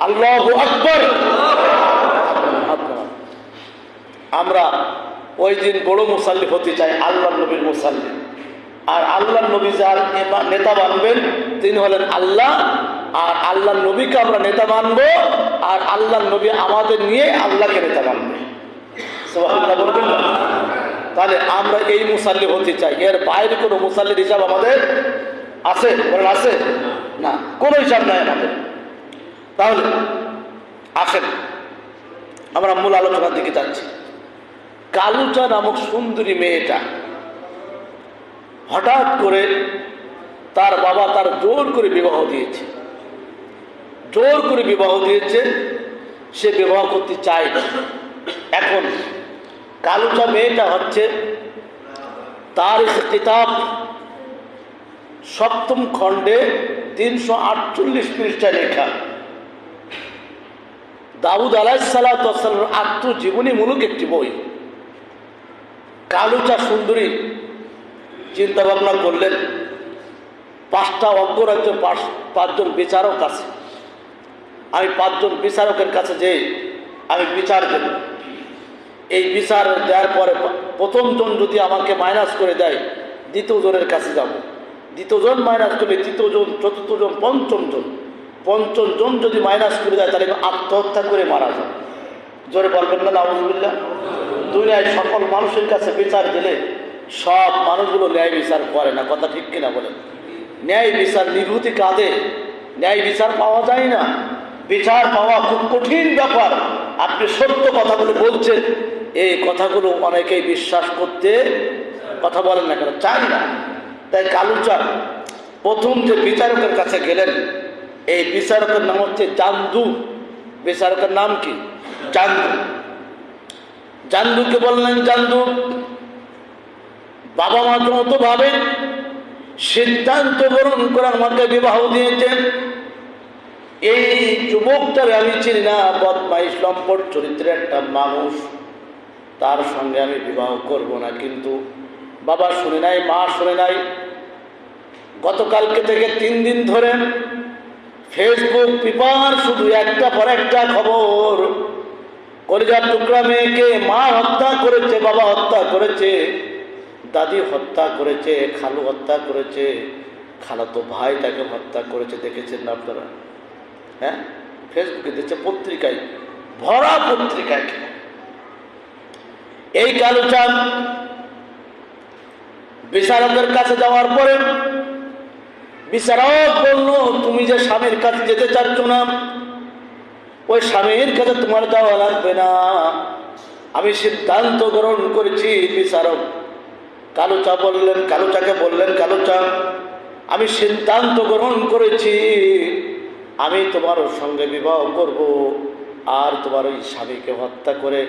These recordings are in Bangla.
আল্লাহ আকবর। আমরা ওই দিন বড় মুসাল্লি হতে চাই আল্লাহ নবীর মুসাল্লি। আর আল্লাহ নবী যার নেতা মানবেন, তিনি হলেন আল্লাহ। আর আল্লাহ নবীকে আমরা নেতা মানব, আর আল্লাহ নবী আমাদের নিয়ে আল্লাহকে নেতা মানবে। তাহলে আমরা এই মুসাল্লি হতে চাই। এর বাইরে কোনো মুসাল্লির হিসাব আমাদের আছে? বলেন আছে? না। কোনো হিসাব নাই আমাদের। তাহলে আসেন আমরা মূল আলোচনার দিকে যাচ্ছি। কালুচা নামক সুন্দরী মেয়েটা হঠাৎ করে তার বাবা তার জোর করে বিবাহ দিয়েছে। জোর করে বিবাহ দিয়েছে, সে বিবাহ করতে চায় না। এখন কালুচা মেয়েটা হচ্ছে তার কিতাব সপ্তম খণ্ডে তিনশো আটচল্লিশ পৃষ্ঠায় লেখা। দাউদ আলাহিসাল্লামের আত্মজীবনীমূলক একটি বই। কালুচা সুন্দরী চিন্তা ভাবনা করলেন। পাঁচটা অজ্ঞরাজ্য পাঁচ, পাঁচজন বিচারক আছে। আমি পাঁচজন বিচারকের কাছে যে আমি বিচার দেব। এই বিচার দেওয়ার পরে প্রথম জন যদি আমাকে মাইনাস করে দেয়, দ্বিতীয় জনের কাছে যাব। দ্বিতীয় জন মাইনাস করলে তৃতীয় জন, চতুর্থ জন। পঞ্চম জন যদি মাইনাস করে দেয়, তাহলে আত্মহত্যা করে মারা যাব জোরে বলবেন না, নাউজুবিল্লাহ। দুনিয়ায় সকল মানুষের কাছে বিচার দিলে সব মানুষগুলো ন্যায় বিচার করে না। কথা ঠিক কিনা বলেন? ন্যায় বিচার নিভূতি কাঁদে ন্যায় বিচার পাওয়া যায় না। বিচার পাওয়া খুব কঠিন ব্যাপার। আপনি সত্য কথা বলে বলছেন, এই কথাগুলো অনেকেই বিশ্বাস করতে কথা বলেন না কেন? চাই না। তাই কালুচার প্রথম যে বিচারকের কাছে গেলেন এই বিচারকের নাম হচ্ছে জান্দু বিচারকের নাম কি? জান্দু জান্দুকে বললেন জান্দু বাবা মা মতো ভাবেন সিদ্ধান্ত গ্রহণ করে আমাকে বিবাহ দিয়েছেন। এই যুবকটার আমি চিনি না, বদমাইশ, লম্পট, চরিত্রের একটা মানুষ। তার সঙ্গে আমি বিবাহ করব না, কিন্তু বাবা শুনে নাই, মা শুনে নাই। গতকালকে থেকে তিন দিন ধরে ফেসবুক পেপার, শুধু একটা পর একটা খবর। কলিজার টুকরা মেয়েকে মা হত্যা করেছে, বাবা হত্যা করেছে, দাদি হত্যা করেছে, খালু হত্যা করেছে খালাতো ভাই তাকে হত্যা করেছে, দেখেছেন না আপনারা? হ্যাঁ? ফেসবুকে দিচ্ছে পত্রিকায়, ভরা পত্রিকায়। এই কালুচাঁদ বিচারকের কাছে যাওয়ার পরে বিচারক বলল, তুমি যে স্বামীর কাছে যেতে চাচ্ছ না, ওই স্বামীর কাছে তোমার যাওয়া লাগবে না। আমি সিদ্ধান্ত গ্রহণ করেছি, বিচারক। কালো চা বললেন, কালুচাকে বললেন, কালুচা, আমি সিদ্ধান্ত গ্রহণ করেছি, আমি তোমার সঙ্গে বিবাহ করব আর তোমার ওই স্বামীকে হত্যা করে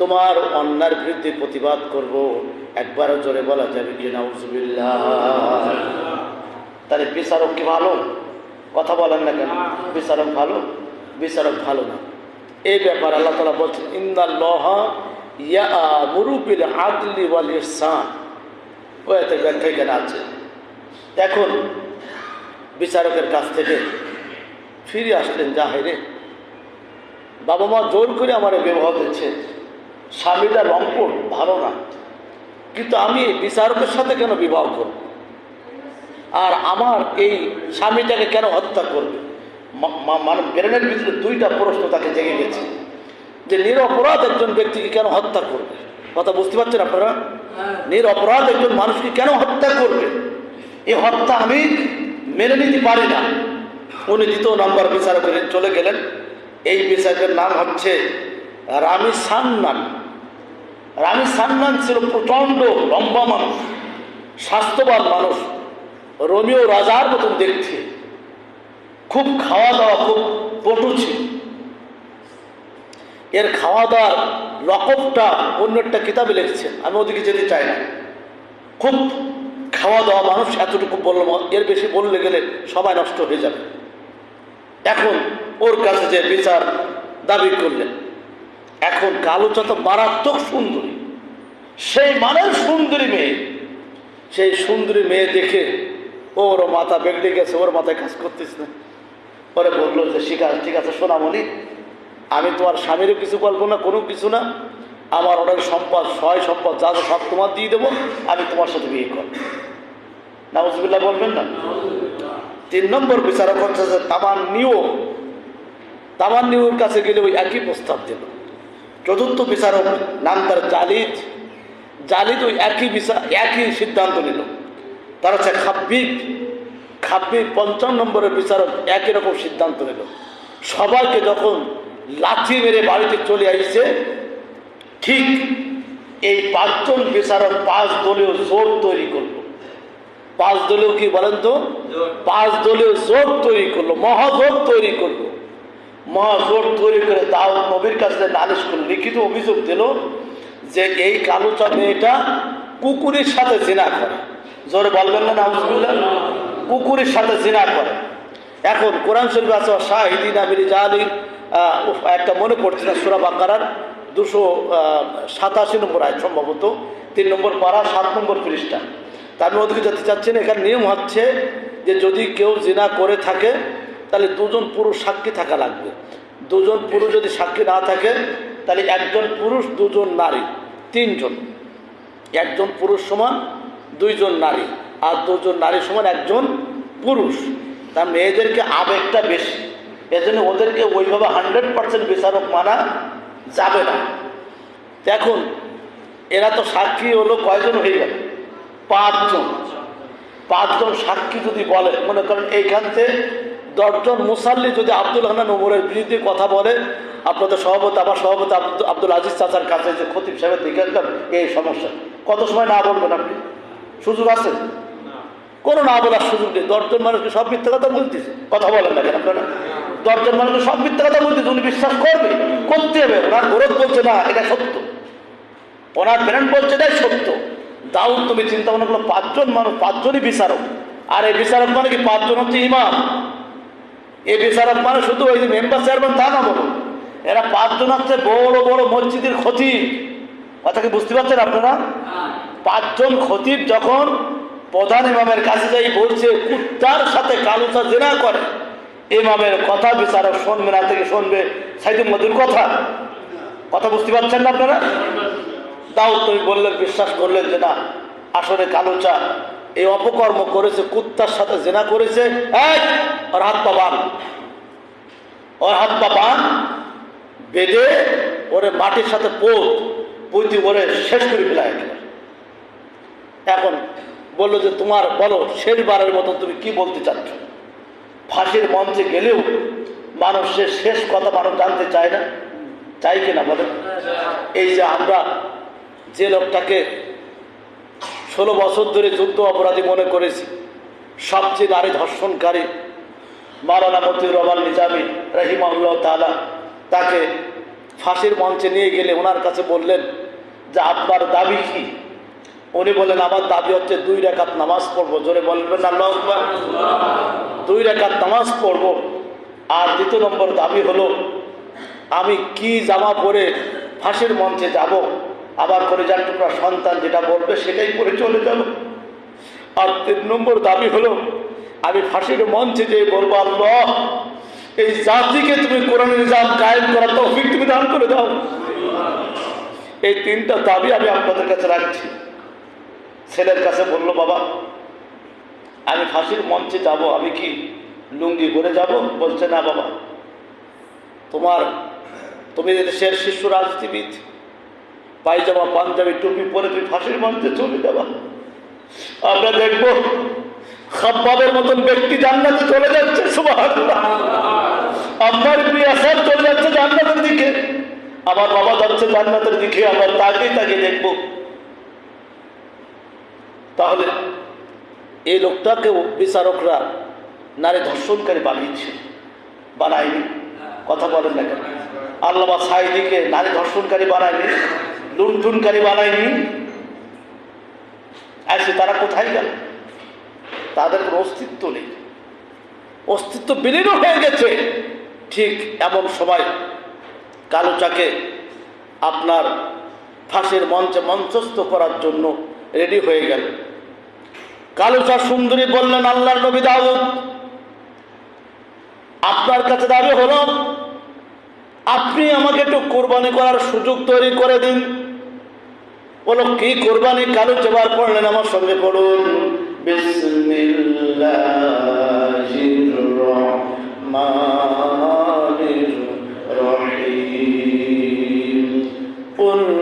তোমার অন্যার বিরুদ্ধে প্রতিবাদ করব। একবারও জোরে বলা যাবে কি নাউজুবিল্লাহ তাহলে বিচারক কি ভালো কথা বলেন না কেন? বিচারক ভালো? বিচারক ভালো না। এই ব্যাপার আল্লাহ তালা বলছেন ইন্দাল্লাহ ইয়া মুরুবিল আদলি ওয়াল ওয়াতে ব্যাখ্যা এখানে আছে। এখন বিচারকের কাছ থেকে ফিরে আসলেন জাহেরে। বাবা মা জোর করে আমার বিবাহ দিচ্ছে স্বামীটা রংপুর ভালো না। কিন্তু আমি বিচারকের সাথে কেন বিবাহ করব? আর আমার এই স্বামীটাকে কেন হত্যা করবে? মানে ব্রেনের ভিতরে দুইটা প্রশ্ন তাকে জেগে গেছে। যে নিরপরাধ একজন ব্যক্তিকে কেন হত্যা করবে? কথা বুঝতে পারছেন আপনারা? নিরপরাধ একজন মানুষকে কেন হত্যা করবে? এই হত্যা আমি মেনে নিতে পারি না। উনি দ্বিতীয় নম্বর বিচারকের চলে গেলেন। এই বিচারকের নাম হচ্ছে রামি সান্নান। রামি সান্নান ছিল প্রচণ্ড লম্বা মানুষ স্বাস্থ্যবান মানুষ। রোমিও রাজার মতন দেখতে। খুব খাওয়া দাওয়া খুব পটু ছিল। এর খাওয়া দাওয়ার রকমটা অন্য একটা কিতাবে লিখছেন। আমি ওদিকে যেতে চাই না। খুব খাওয়া দাওয়া মানুষ, এতটুকু বলল এর বেশি বললে গেলে সবাই নষ্ট হয়ে যাবে। এখন ওর কাছে যে বিচার দাবি করলেন, এখন কালোচা তো মারাত্মক সুন্দরী। সেই মানের সুন্দরী মেয়ে, সেই সুন্দরী মেয়ে দেখে ওর মাথা বেগড়ে গেছে, ওর মাথায় কাজ করতেছে না। পরে বলল যে আছে ঠিক আছে সোনামণি আমি তোমার স্বামীরও কিছু বলব না কোনো কিছু না। আমার অনেক সম্পদ, সয় সম্পদ, যা সব তোমার দিয়ে দেবো, আমি তোমার সাথে বিয়ে করব। নামজবিল্লা বলবেন না? তিন নম্বর বিচারক হচ্ছে যে তামান নিও তামান নিউর কাছে গেলে ওই একই প্রস্তাব দিল। চতুর্থ বিচারক নাম তার জালিদ। জালিদ ওই একই বিচার একই সিদ্ধান্ত নিল। তার হচ্ছে খাব্বিব। খাব্বিব পঞ্চম নম্বরের বিচারক একই রকম সিদ্ধান্ত নিল। সবাইকে যখন লাথি মেরে বাড়িতে চলে আসছে ঠিক এই পাঁচজন বিচারক পাঁচ দলীয় জোট তৈরি করল। পাঁচ দলীয় কি বলেন তো? পাঁচ দলীয় জোট তৈরি করল মহাজোট তৈরি করল। মহাজোট তৈরি করে দাউদ নবীর কাছে নালিশ করল লিখিত অভিযোগ দিল যে এই কালুচা মেয়েটা কুকুরের সাথে জিনা করে। জোরে বলবেন না, নাউজুবিল্লাহ। কুকুরের সাথে জিনা করে। এখন কোরআন শরীফ আছে শাহিদিন আমিরি জাহালিন একটা মনে পড়ছে না, সুরা বাকারার দুশো সাতাশি নম্বর আয় সম্ভবত, তিন নম্বর পাড়া সাত নম্বর পৃষ্ঠা। তার আমি ওদিকে যেতে চাচ্ছি না, এখানে নিয়ম হচ্ছে যে যদি কেউ জিনা করে থাকে, তাহলে দুজন পুরুষ সাক্ষী থাকা লাগবে। দুজন পুরুষ যদি সাক্ষী না থাকে, তাহলে একজন পুরুষ, দুজন নারী, তিনজন। একজন পুরুষ সমান দুইজন নারী, আর দুজন নারী সমান একজন পুরুষ। তার মেয়েদেরকে আবেগটা বেশি। এজন্য ওদেরকে ওইভাবে হান্ড্রেড পার্সেন্ট বিচারক মানা যাবে না। দেখুন, এরা তো সাক্ষী হলো কয়জন হয়ে গেল? পাঁচজন। পাঁচজন সাক্ষী যদি বলে, মনে করেন এইখান থেকে দশজন মুসাল্লি যদি আব্দুল হান্নান ওমরের বিরুদ্ধে কথা বলে, আপনাদের সভাপতি, আমার সভাপতি আব্দুল আব্দুল আজিজ চাচার কাছে যে খতিব সাহেবের দিকে এই সমস্যা। কত সময় না বলবেন আপনি? সুযোগ আছে? কোনো না বলার সুযোগ নেই। দশজন মানুষকে সব মিথ্যা কথা বলতেছে। কথা বলেন না কেন আপনারা? দশজন মানুষকে সব মিথ্যা কথা বলতেছে, উনি বিশ্বাস করবে? করতে হবে। ওনার গরজ বলছে, না, এটা সত্য। ওনার ব্র্যান্ড বলছে, এটাই সত্য। দাউদ, তুমি চিন্তা ভাবনা করল পাঁচজন মানুষ, পাঁচজনই বিচারক। আর এই বিচারক মানে কি? পাঁচজন হচ্ছে ইমাম। এই বিচারক মানে শুধু ওই যে মেম্বার চেয়ারম্যান তা না বলো এরা পাঁচজন হচ্ছে বড় বড় মসজিদের ক্ষতি কথা কি বুঝতে পারছেন আপনারা? পাঁচজন খতিব যখন প্রধান ইমামের কাছে যাই বলছে, কুত্তার সাথে কালুচা জেনা করে। ইমামের কথা বিচারক শুনবে না, থেকে শুনবে। সাইদুল মধুর কথা। কথা বুঝতে পারছেন না আপনারা? দাউদ তুমি বললেন, বিশ্বাস করলেন যে না, আসলে কালুচা এই অপকর্ম করেছে, কুত্তার সাথে জেনা করেছে। এক ওর হাত পা বান ওর হাত পা বান বেঁধে ওরে মাটির সাথে পোত, পুঁতি ওরে শেষ করে ফেলা একেবারে। এখন বলল যে, তোমার বলো, শেষবারের মতন তুমি কি বলতে চাচ্ছ? ফাঁসির মঞ্চে গেলেও মানুষের শেষ কথা মানুষ জানতে চায় না। চাই কিনা বলেন? এই যে আমরা যে লোকটাকে ষোলো বছর ধরে যুদ্ধ অপরাধী মনে করেছি, সবচেয়ে নারী ধর্ষণকারী মারানা মতিউর রহমান নিজামি রাহিমাউল্লাহ তালা তাকে ফাঁসির মঞ্চে নিয়ে গেলে ওনার কাছে বললেন যে, আপনার দাবি কি? উনি বলেন, আমার দাবি হচ্ছে দুই রেখাত নামাজ পড়ব। জোরে বলবেন না, আল্লাহু দুই রেখাত নামাজ পড়ব। আর দ্বিতীয় নম্বর দাবি হলো, আমি কি জামা পরে ফাঁসির মঞ্চে যাব, আবার করে যার টুকরা সন্তান যেটা বলবে সেটাই পরে চলে যাব? আর তিন নম্বর দাবি হলো, আমি ফাঁসির মঞ্চে যেয়ে বলব, আল্লাহ, এই জাতিকে তুমি কোরআন নিজাম কায়েম করার তৌফিক তুমি দান করে দাও। এই তিনটা দাবি আমি আপনাদের কাছে রাখছি। ছেলের কাছে বলল, বাবা, আমি ফাঁসির মঞ্চে যাব, আমি কি লুঙ্গি করে যাব? বলছে, না বাবা, তোমার, তুমি দেশের শিশু রাজনীতিবিদ, পায়জামা, পাঞ্জাবি, টুপি পরে তুমি ফাঁসির মঞ্চে চলে যাবা। আমরা দেখব, খাব্বাবের মতন ব্যক্তি জান্নাতে চলে যাচ্ছে আমার প্রিয় চলে যাচ্ছে জান্নাতের দিকে। আমার বাবা যাচ্ছে জান্নাতের দিকে, আমরা তাকেই তাকে দেখব তাহলে এই লোকটাকেও বিচারকরা নারী ধর্ষণকারী বানিয়েছে, বানায়নি। কথা বলেন না কেন? আল্লামা সাইদিকে নারী ধর্ষণকারী বানায়নি, লুণ্ঠনকারী বানায়নি। আসে তারা কোথায় গেল? তাদের কোনো অস্তিত্ব নেই। অস্তিত্ব বিলীন হয়ে গেছে। ঠিক এমন সময় কালোচাকে আপনার ফাঁসের মঞ্চে মঞ্চস্থ করার জন্য রেডি হয়ে গেল। কালুচা সুন্দরী বললেন, আল্লাহর নবী দাউদ, আপনার কাছে দাবি হলো, আপনি আমাকে একটু কোরবানি করার সুযোগ তৈরি করে দিন। বলো, কি কোরবানি? কালু চেবার পড়লেন আমার সঙ্গে পড়ুন। قل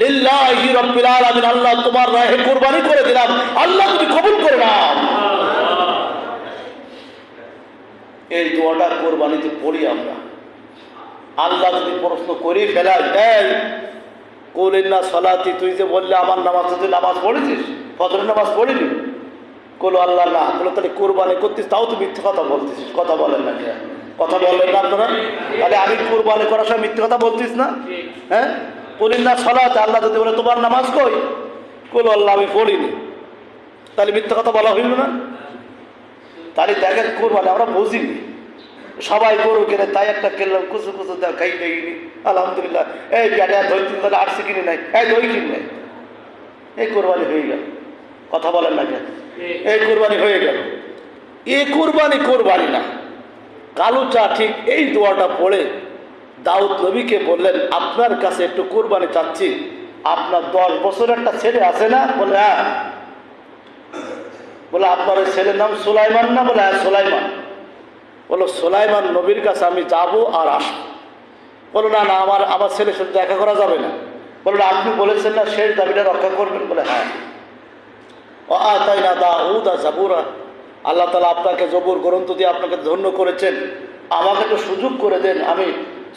লিল্লাহি রব্বিল আলামিন, আল্লাহ তোমার রাহে কোরবানি করে দিলাম। আল্লাহ তুমি কবুল করে নাও। এই দোয়াটা কোরবানিতে পড়ি আমরা। আল্লাহ যদি প্রশ্ন করি ফেলাই এই কৌলেন না সলাতি তুই যে বললে আমার নামাজ, তুই নামাজ পড়েছিস? ফজরের নামাজ পড়িনি? কোলো আল্লাহ, না বলো তাহলে কোরবানি করতিস, তাও তো মিথ্যে কথা বলতেছিস। কথা বলেন না কথা বলেন না তাহলে আমি কোরবানি করার সময় মিথ্যে কথা বলতিস না? হ্যাঁ? কলিন না, সলাতে, আল্লাহ যদি বলে, তোমার নামাজ কই? কোলো আল্লাহ, আমি পড়িনি। তাহলে মিথ্যে কথা বলা হইল না। তাহলে দেখেন, কোরবানি আমরা বুঝিনি। সবাই গরু কেনে, তাই একটা কিনলাম, কুচু কুচু দেওয়া, খাই দেয়নি আলহামদুলিল্লাহ। এই আর দই তিন আটশো কিনে নাই? এই দই কিনে নাই। এই কোরবানি হয়ে গেল। কথা বলেন না কেন? এই কোরবানি হয়ে গেল। এ কোরবানি কোরবানি না। কালো চা ঠিক এই দোয়াটা পড়ে দাউদ নবীকে বললেন, আপনার কাছে একটু কোরবানি চাচ্ছি। আপনার দশ বছরের একটা ছেলে আছে না? বলে হ্যাঁ। বলে, আপনার ওই ছেলের নাম সুলাইমান না? বলে হ্যাঁ সুলাইমান। বলো, সোলাইমান নবীর কাছে আমি যাব আর আসব। বলো, না না, আমার আমার ছেলের সাথে দেখা করা যাবে না। বলল আপনি বলেছেন না শেষ দাবিটা রক্ষা করবেন? বলে হ্যাঁ। ও আ তাই না দা উ দা জাবুরা। আল্লাহ তালা আপনাকে জবুর গ্রন্থ দিয়ে আপনাকে ধন্য করেছেন। আমাকে একটু সুযোগ করে দেন। আমি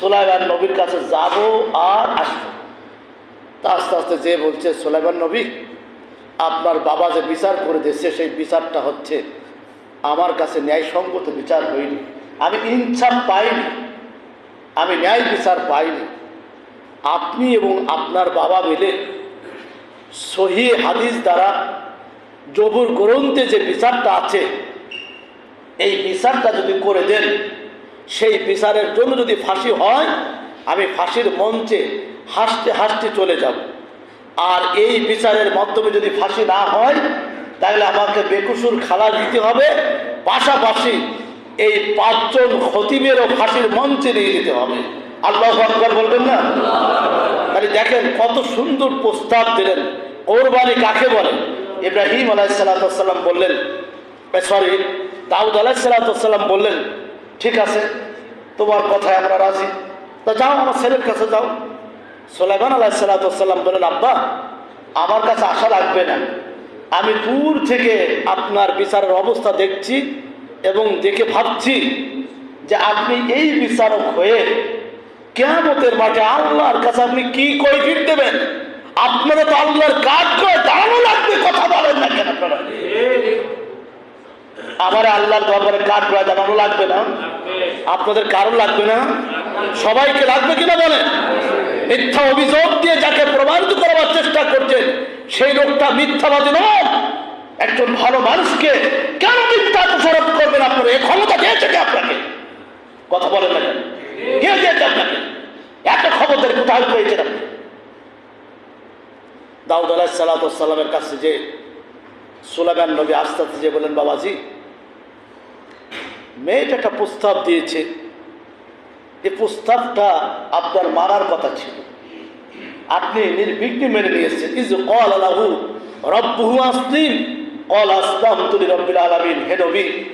সোলাইমান নবীর কাছে যাব আর আসব। তা আস্তে আস্তে যে বলছে, সোলাইমান নবী, আপনার বাবা যে বিচার করে দিচ্ছে সেই বিচারটা হচ্ছে আমার কাছে ন্যায়সঙ্গত বিচার হয়নি। আমি ইনসাফ পাইনি। আমি ন্যায় বিচার পাইনি। আপনি এবং আপনার বাবা মিলে সহি হাদিস দ্বারা জবুর গ্রন্থে যে বিচারটা আছে, এই বিচারটা যদি করে দেন সেই বিচারের জন্য যদি ফাঁসি হয়, আমি ফাঁসির মঞ্চে হাসতে হাসতে চলে যাব। আর এই বিচারের মাধ্যমে যদি ফাঁসি না হয়, তাহলে আমাকে বেকুসুর খালা দিতে হবে। পাশাপাশি এই পাঁচজন খতিমেরও ফাঁসির মঞ্চে নিয়ে যেতে হবে। আল্লাহ আকবর বলবেন না? তাহলে দেখেন কত সুন্দর প্রস্তাব দিলেন। কোরবানি কাকে বলে? ইব্রাহিম আলাইসাল্লাম বললেন সরি, দাউদ আলাইসাল্লাম বললেন ঠিক আছে, তোমার কথায় আমরা রাজি। তা যাও, আমার ছেলের কাছে যাও। সোলাইমান আলাইসাল্লাম বললেন, আব্বা, আমার কাছে আশা লাগবে না। আমি দূর থেকে আপনার বিচারের অবস্থা দেখছি এবং দেখে ভাবছি যে আপনি এই বিচারক হয়ে কেমতের মাঠে আল্লাহর কাছে আপনি কি কৈফিক দেবেন আপনারা তো আল্লাহর কাজ করে দাঁড়ানো লাগবে, কথা বলেন আপনারা আমার আল্লাহর দরবারে কাঠ করে দাঁড়ানো লাগবে না? আপনাদের কারণ লাগবে না? সবাইকে লাগবে কিনা বলে মিথ্যা অভিযোগ দিয়ে যাকে প্রমাণিত করার চেষ্টা করছেন সেই লোকটা মিথ্যাবাদী নয়। একজন ভালো মানুষকে কেন মিথ্যা দোষারোপ করবেন আপনারা? এই ক্ষমতা দিয়েছে কে আপনাকে? কথা বলেন না কে দিয়েছে আপনাকে? এত ক্ষমতার কোথায় পেয়েছেন আপনি? দাউদ আলাহ সাল্লামের কাছে যে সুলাগান নবী আস্তে যে বলেন বাবাজি মেয়েটা একটা প্রস্তাব দিয়েছে। এই প্রস্তাবটা আপনার মারার কথা ছিল। আপনি নির্বিঘ্নে মেনে নিয়েছেন। ইজ কল আলাহু রব্বহু আসলিম। কল আসলাম তুলি রব্বিল আলামিন। হে নবী,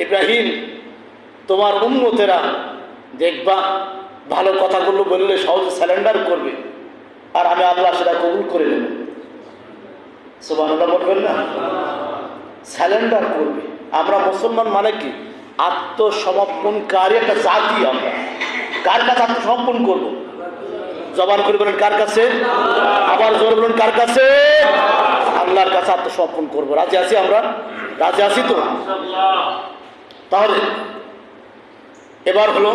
ইব্রাহিম, তোমার উন্মতেরা দেখবা, ভালো কথাগুলো বললে সহজে স্যালেন্ডার করবে। আর আমি আল্লাহ সেটা কবুল করে নেব। সুবাহ বলবেন না? স্যালেন্ডার করবে। আমরা মুসলমান মানে কি? আত্মসমর্পণকারী একটা জাতি আমরা। কার কাছে আত্মসমর্পণ করব? জবান করে বলেন, কার কাছে? আবার জোর বলেন, কার কাছে? আল্লাহর কাছে আত্মসমর্পণ করব। রাজি আছি আমরা? রাজি আছি তো? তাহলে, এবার হলো